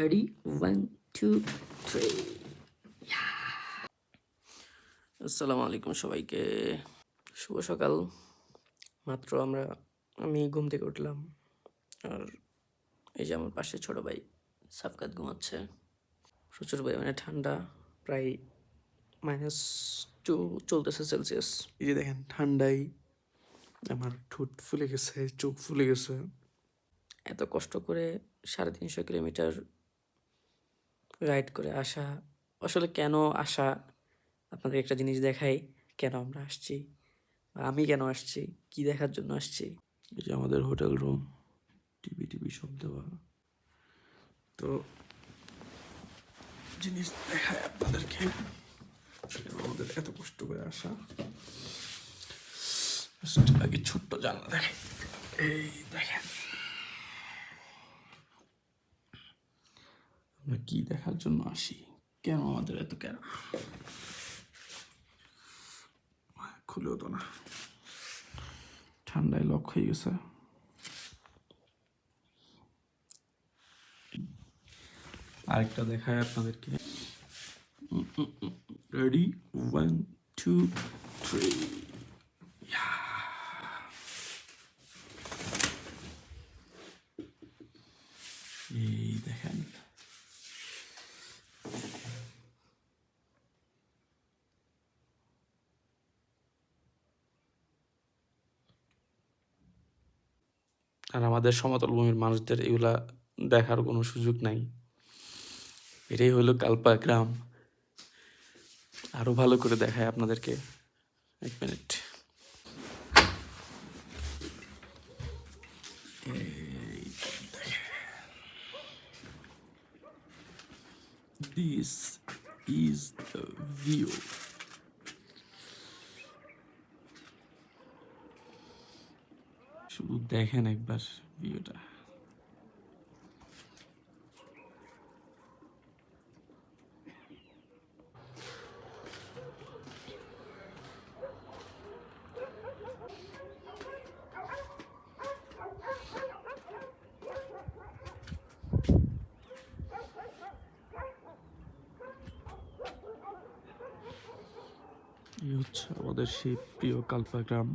Ready one two three আসসালামু আলাইকুম সবাইকে। শুভ সকাল। মাত্র আমরা আমি ঘুম থেকে উঠলাম। আর এই যে আমার পাশে ছোট ভাই সাফকাত ঘুমাচ্ছে। প্রচুর পরিমাণে ঠান্ডা প্রায় মাইনাস টু চলতেছে সেলসিয়াস এই যে দেখেন ঠান্ডায় আমার ঠোঁট ফুলে গেছে চোখ ফুলে গেছে। এত কষ্ট করে সাড়ে তিনশো কিলোমিটার রাইড করে আসা। আসলে কেন আসা? আপনাদের একটা জিনিস দেখাই, কেন আমরা আসছি? আমি কেন আসছি? কি দেখার জন্য আসছি? এই যে আমাদের হোটেল রুম, টিভি টিভি সব দেওয়া। তো জিনিস দেখায় আপনাদেরকে। আমাদের এত কষ্ট করে আসা। আগে ছোট্ট জানলা দেখে এই দেখেন। আমরা কি দেখার জন্য আসি? কেন আমাদের এত কেন? খুলেও তো না। ঠান্ডায় লক হয়ে গেছে। আরেকটা দেখায় আপনাদেরকে। রেডি ওয়ান টু থ্রি এই দেখেন। আর আমাদের সমতল ভূমির মানুষদের এগুলা দেখার কোনো সুযোগ নাই। এটাই হলো কালপা গ্রাম। আরও ভালো করে দেখায় আপনাদেরকে। এক minute. This is the view. শুধু দেখেন একবার এই হচ্ছে আমাদের সেই প্রিয় কালপা গ্রাম